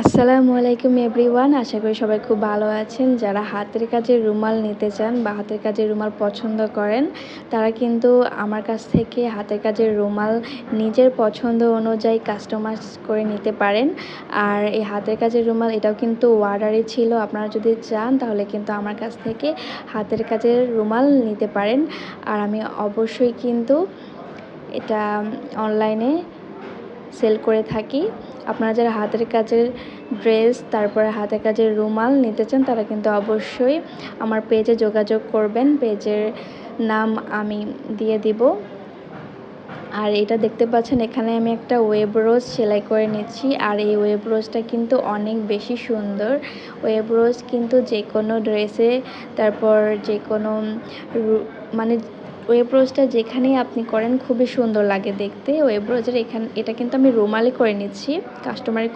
আসসালামু আলাইকুম এভরিওয়ান, আশা করি সবাই খুব ভালো আছেন। যারা হাতের কাজের রুমাল নিতে চান বা হাতের কাজের রুমাল পছন্দ করেন, তারা কিন্তু আমার কাছ থেকে হাতের কাজের রুমাল নিজের পছন্দ অনুযায়ী কাস্টমাইজ করে নিতে পারেন। আর এই হাতের কাজের রুমাল, এটাও কিন্তু অর্ডারে ছিল। আপনারা যদি চান, তাহলে কিন্তু আমার কাছ থেকে হাতের কাজের রুমাল নিতে পারেন। আর আমি অবশ্যই কিন্তু এটা অনলাইনে সেল করে থাকি। আপনারা যারা হাতের কাজের ড্রেস, তারপরে হাতের কাজের রুমাল নিতে চান, তারা কিন্তু অবশ্যই আমার পেজে যোগাযোগ করবেন। পেজের নাম আমি দিয়ে দিব। আর এটা দেখতে পাচ্ছেন, এখানে আমি একটা ওয়েব রোজ সেলাই করে নিচ্ছি। আর এই ওয়েব রোজটা কিন্তু অনেক বেশি সুন্দর। ওয়েব রোজ কিন্তু যে কোনো ড্রেসে তারপর যে কোনো মানে ওয়েব রোজটা যেখানেই আপনি করেন, খুবই সুন্দর লাগে দেখতে। ওয়েব এখান এখানে, এটা কিন্তু আমি রুমালে করে নিচ্ছি। কাস্টমারের